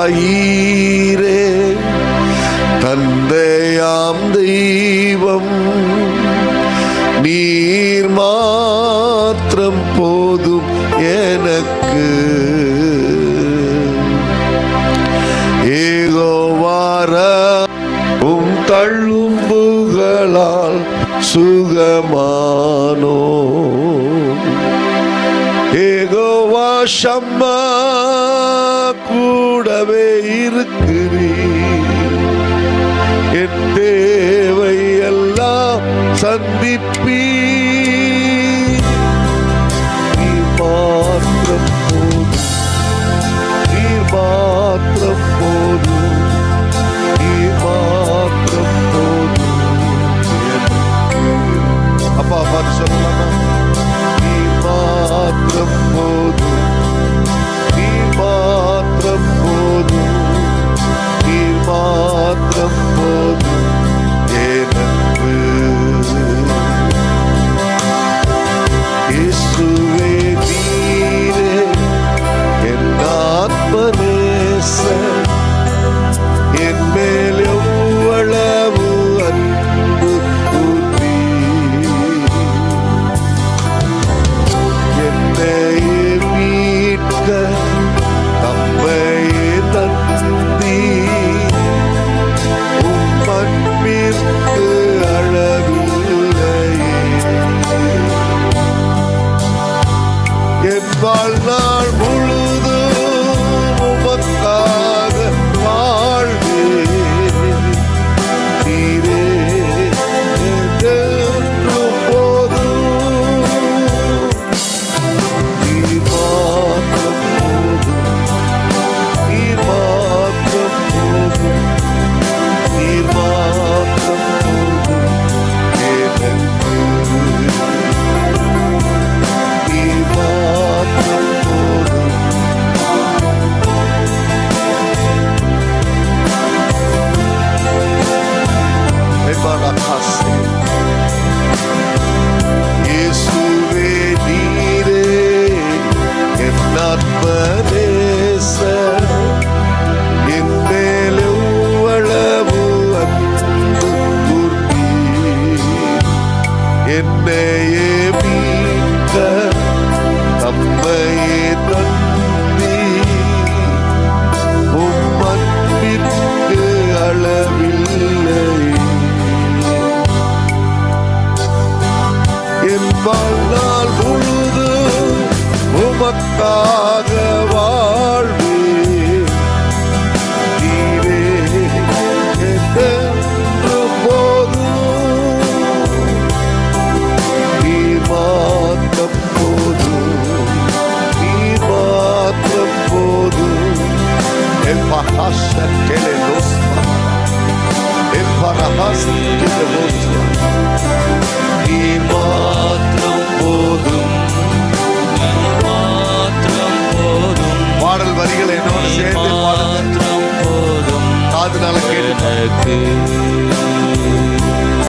യഹോവായീരേ തന്റെയാം ദൈവം നീർ മാത്രം പോതും എനക്ക് ഏകോവാര ഉം തള്ളുമ്പുകളാൽ സുഖമാനോ ഏകോവാ ശമ്മാ கூடவே இருக்கிறீ என் தேவை எல்லாம் சந்திப்ப மகத்தாக வாழ்வே நீவே Pajasa que என்னோட சேர்ந்து பாடுங்க. காதுனால கேட்டு